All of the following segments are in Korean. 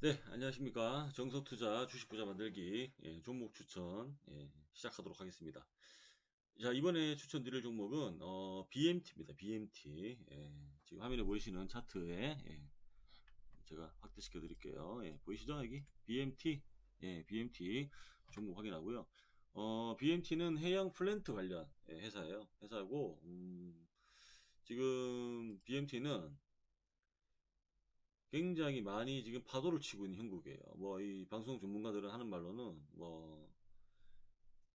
네, 안녕하십니까. 정석투자 주식부자 만들기 예, 종목 추천 예, 시작하도록 하겠습니다. 자, 이번에 추천드릴 종목은 어, BMT입니다. BMT. 예, 지금 화면에 보이시는 차트에 예, 제가 확대시켜 드릴게요. 예, 보이시죠? 여기 BMT. 예, BMT 종목 확인하고요. 어, BMT는 해양 플랜트 관련 예, 회사예요. 회사고 음, 지금 BMT는 굉장히 많이 지금 파도를 치고 있는 형국이에요. 뭐 이 방송 전문가들은 하는 말로는 뭐,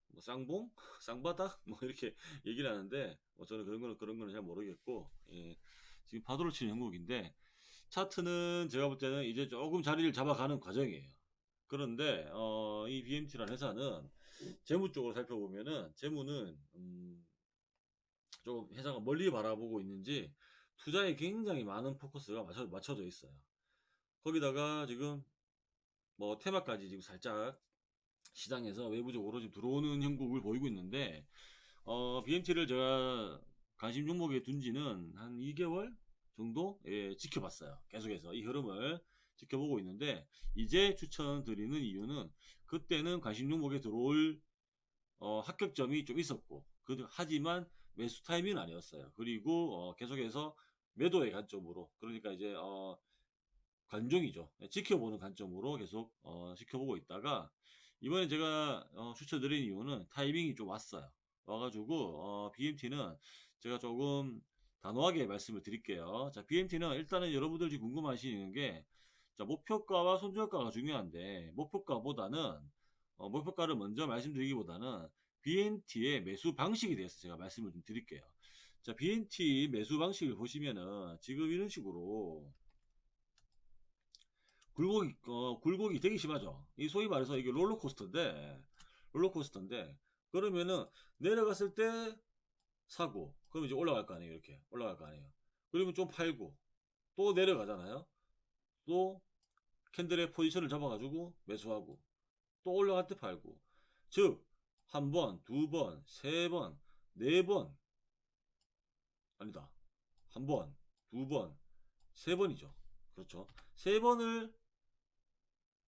뭐 쌍봉, 쌍바닥 뭐 이렇게 얘기를 하는데 뭐 저는 그런 거는 그런 거는 잘 모르겠고 예, 지금 파도를 치는 형국인데 차트는 제가 볼 때는 이제 조금 자리를 잡아가는 과정이에요. 그런데 어, 이 BMT라는 회사는 재무 쪽으로 살펴보면은 재무는 음, 조금 회사가 멀리 바라보고 있는지 투자에 굉장히 많은 포커스가 맞춰, 맞춰 져 있어요. 거기다가 지금 뭐 테마까지 지금 살짝 시장에서 외부적으로 지금 들어오는 형국을 보이고 있는데 어, BMT를 제가 관심 종목에 둔 지는 한 2개월 정도 예, 지켜봤어요. 계속해서 이 흐름을 지켜보고 있는데 이제 추천드리는 이유는 그때는 관심 종목에 들어올 어, 합격점이 좀 있었고 그 하지만 매수 타이밍은 아니었어요. 그리고 어, 계속해서 매도의 관점으로 그러니까 이제 어, 관종이죠. 네, 지켜보는 관점으로 계속 어, 지켜보고 있다가 이번에 제가 어, 추천드린 이유는 타이밍이 좀 왔어요. 와가지고 어, BMT는 제가 조금 단호하게 말씀을 드릴게요. 자, BMT는 일단은 여러분들 지금 궁금하시는 게 자, 목표가와 손절가가 중요한데 목표가보다는 어, 목표가를 먼저 말씀드리기보다는 BNT의 매수 방식에 대해서 제가 말씀을 좀 드릴게요. 자, BNT 매수 방식을 보시면은 지금 이런 식으로 굴곡이 어, 굴곡이 되게 심하죠. 이 소위 말해서 이게 롤러코스터인데 롤러코스터인데 그러면은 내려갔을 때 사고 그럼 이제 올라갈 거 아니에요 이렇게 올라갈 거 아니에요. 그러면 좀 팔고 또 내려가잖아요. 또 캔들의 포지션을 잡아가지고 매수하고 또 올라갈 때 팔고 즉 한 번, 두 번, 세 번, 네 번 아니다 한 번, 두 번, 세 번이죠. 그렇죠. 세 번을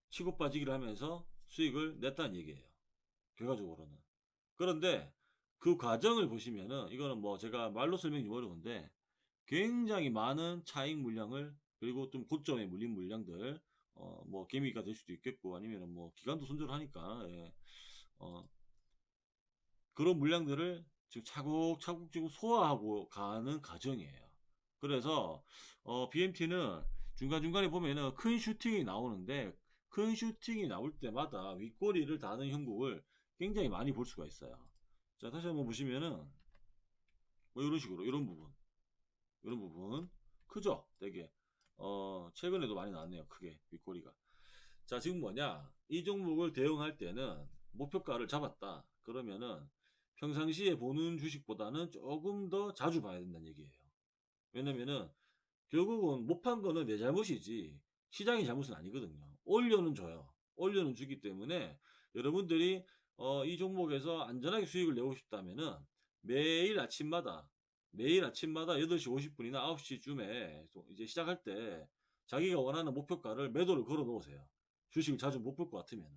치고 빠지기를 하면서 수익을 냈다는 얘기예요. 결과적으로는. 그런데 그 과정을 보시면은 이거는 뭐 제가 말로 설명이 어려운데 굉장히 많은 차익 물량을 그리고 좀 고점에 물린 물량들 어 뭐 개미가 될 수도 있겠고 아니면은 뭐 기간도 손절하니까 예. 어 그런 물량들을 지금 차곡차곡 지금 소화하고 가는 과정이에요. 그래서 어 BMT는 중간중간에 보면은 큰 슈팅이 나오는데 큰 슈팅이 나올 때마다 윗꼬리를 다는 형국을 굉장히 많이 볼 수가 있어요. 자, 다시 한번 보시면은 뭐 이런 식으로 이런 부분 이런 부분 크죠? 되게 어 최근에도 많이 나왔네요. 크게 윗꼬리가. 자, 지금 뭐냐? 이 종목을 대응할 때는 목표가를 잡았다. 그러면은 평상시에 보는 주식보다는 조금 더 자주 봐야 된다는 얘기예요. 왜냐면은 결국은 못 판 거는 내 잘못이지 시장의 잘못은 아니거든요. 올려는 줘요. 올려는 주기 때문에 여러분들이 어, 이 종목에서 안전하게 수익을 내고 싶다면은 매일 아침마다 매일 아침마다 8시 50분이나 9시쯤에 이제 시작할 때 자기가 원하는 목표가를 매도를 걸어 놓으세요. 주식을 자주 못 볼 것 같으면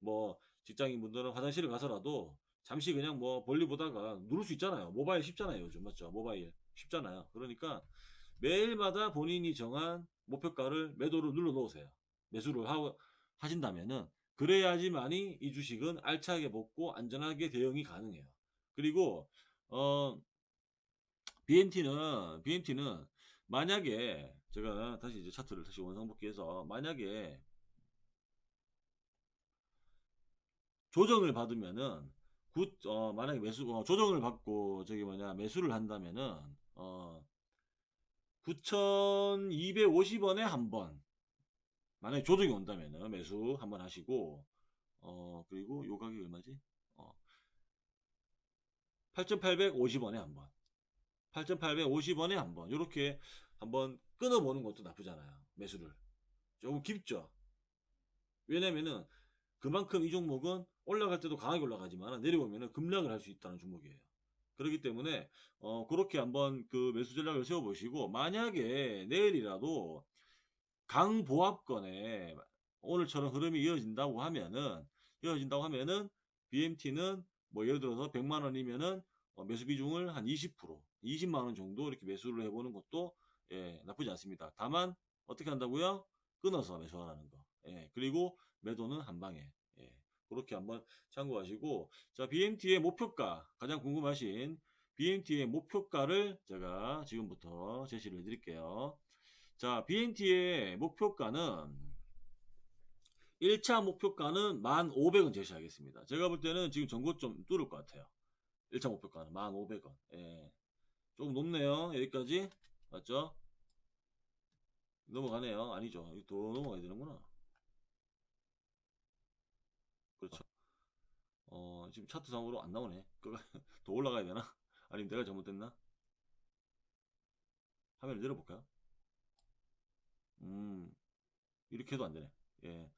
뭐 직장인 분들은 화장실을 가서라도 잠시 그냥 뭐 멀리 보다가 누를 수 있잖아요. 모바일 쉽잖아요. 요즘 맞죠? 모바일 쉽잖아요. 그러니까 매일마다 본인이 정한 목표가를 매도를 눌러 놓으세요. 매수를 하, 하신다면은 그래야지만이 이 주식은 알차게 먹고 안전하게 대응이 가능해요. 그리고 어 BMT는 BMT는 만약에 제가 다시 이제 차트를 다시 원상복귀해서 만약에 조정을 받으면은 굿, 어, 만약에 매수, 어, 조정을 받고 저기 뭐냐 매수를 한다면은 어 9,250원에 한 번. 만약에 조정이 온다면 매수 한 번 하시고, 어, 그리고 요 가격이 얼마지? 어, 8,850원에 한 번. 8,850원에 한 번. 요렇게 한번 끊어보는 것도 나쁘잖아요. 매수를. 조금 깊죠? 왜냐면은 그만큼 이 종목은 올라갈 때도 강하게 올라가지만 내려오면은 급락을 할 수 있다는 종목이에요. 그렇기 때문에 어 그렇게 한번 그 매수 전략을 세워 보시고 만약에 내일이라도 강보합권에 오늘처럼 흐름이 이어진다고 하면은 이어진다고 하면은 BMT는 뭐 예를 들어서 100만 원이면은 어, 매수 비중을 한 20%, 20만 원 정도 이렇게 매수를 해보는 것도 예, 나쁘지 않습니다. 다만 어떻게 한다고요? 끊어서 매수하라는 거. 예, 그리고 매도는 한 방에. 예, 그렇게 한번 참고하시고 자 BMT의 목표가 가장 궁금하신 BMT의 목표가를 제가 지금부터 제시를 해드릴게요. 자 BMT의 목표가는 1차 목표가는 1,500원 제시하겠습니다. 제가 볼 때는 지금 전고 좀 뚫을 것 같아요. 1차 목표가는 1,500원. 예. 조금 높네요. 여기까지. 맞죠? 넘어가네요. 아니죠. 더 넘어가야 되는구나. 그렇죠. 어, 지금 차트상으로 안 나오네. 더 올라가야 되나? 아니면 내가 잘못됐나? 화면을 내려볼까요? 음, 이렇게 해도 안 되네. 예.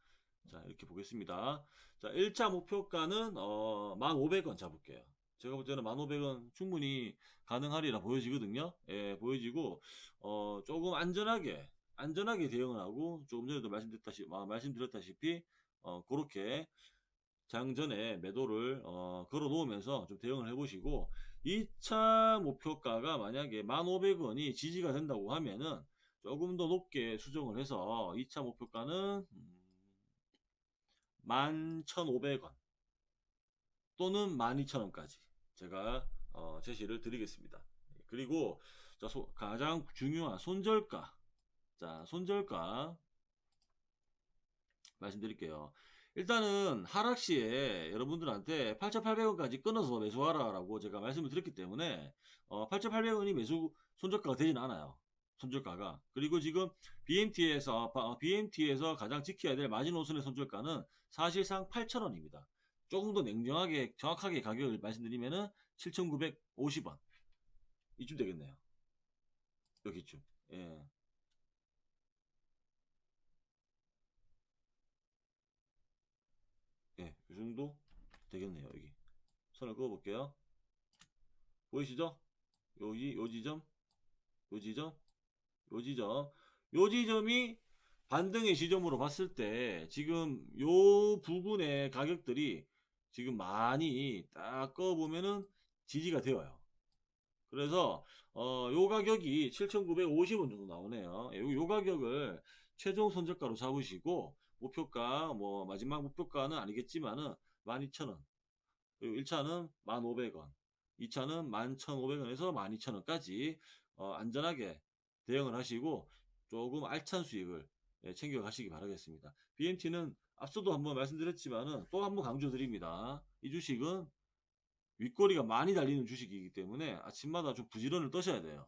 자, 이렇게 보겠습니다. 자, 1차 목표가는, 어, 1,500원 잡을게요. 제가 볼 때는 1,500원 충분히 가능하리라 보여지거든요. 예, 보여지고, 어, 조금 안전하게, 안전하게 대응을 하고, 조금 전에도 말씀드렸다시피, 아, 말씀드렸다시피, 어, 그렇게 장전에 매도를, 어, 걸어 놓으면서 좀 대응을 해보시고, 2차 목표가가 만약에 1,500원이 지지가 된다고 하면은, 조금 더 높게 수정을 해서 2차 목표가는 음, 11,500원 또는 12,000원까지 제가 어, 제시를 드리겠습니다. 그리고 자, 소- 가장 중요한 손절가 자 손절가 말씀드릴게요. 일단은 하락 시에 여러분들한테 8,800원까지 끊어서 매수하라라고 제가 말씀을 드렸기 때문에 어, 8,800원이 매수 손절가가 되진 않아요. 손절가가 그리고 지금 BMT에서 BMT에서 가장 지켜야 될 마지노선의 손절가는 사실상 8,000원입니다. 조금 더 냉정하게 정확하게 가격을 말씀드리면은 7,950원 이쯤 되겠네요. 여기쯤. 예. 정도 되겠네요. 여기 선을 그어 볼게요. 보이시죠? 여기 요 지점, 요 지점, 요 지점, 요 지점이 반등의 지점으로 봤을 때 지금 요 부분의 가격들이 지금 많이 딱 꺼 보면은 지지가 되어요. 그래서 어, 요 가격이 7,950원 정도 나오네요. 예, 요, 요 가격을 최종 손절가로 잡으시고 목표가 뭐 마지막 목표가는 아니겠지만은 12,000원. 그리고 1차는 1,500원. 2차는 11,500원에서 12,000원까지 어, 안전하게 대응을 하시고 조금 알찬 수익을 예, 챙겨 가시기 바라겠습니다. BMT는 앞서도 한번 말씀드렸지만은 또 한번 강조드립니다. 이 주식은 윗꼬리가 많이 달리는 주식이기 때문에 아침마다 좀 부지런을 떠셔야 돼요.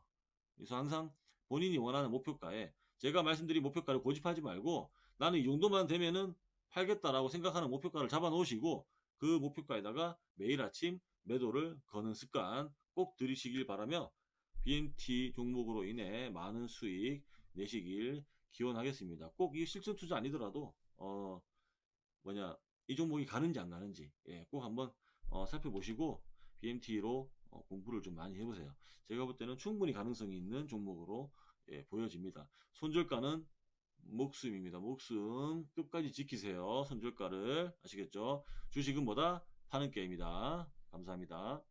그래서 항상 본인이 원하는 목표가에 제가 말씀드린 목표가를 고집하지 말고 나는 이 정도만 되면은 팔겠다라고 생각하는 목표가를 잡아 놓으시고 그 목표가에다가 매일 아침 매도를 거는 습관 꼭 들이시길 바라며 BMT 종목으로 인해 많은 수익 내시길 기원하겠습니다. 꼭 이 실전 투자 아니더라도 어 뭐냐 이 종목이 가는지 안 가는지 예, 꼭 한번 어, 살펴보시고 BMT로 어, 공부를 좀 많이 해보세요. 제가 볼 때는 충분히 가능성이 있는 종목으로 예, 보여집니다. 손절가는 목숨입니다. 목숨 끝까지 지키세요. 손절가를 아시겠죠? 주식은 뭐다? 파는 게임이다. 감사합니다.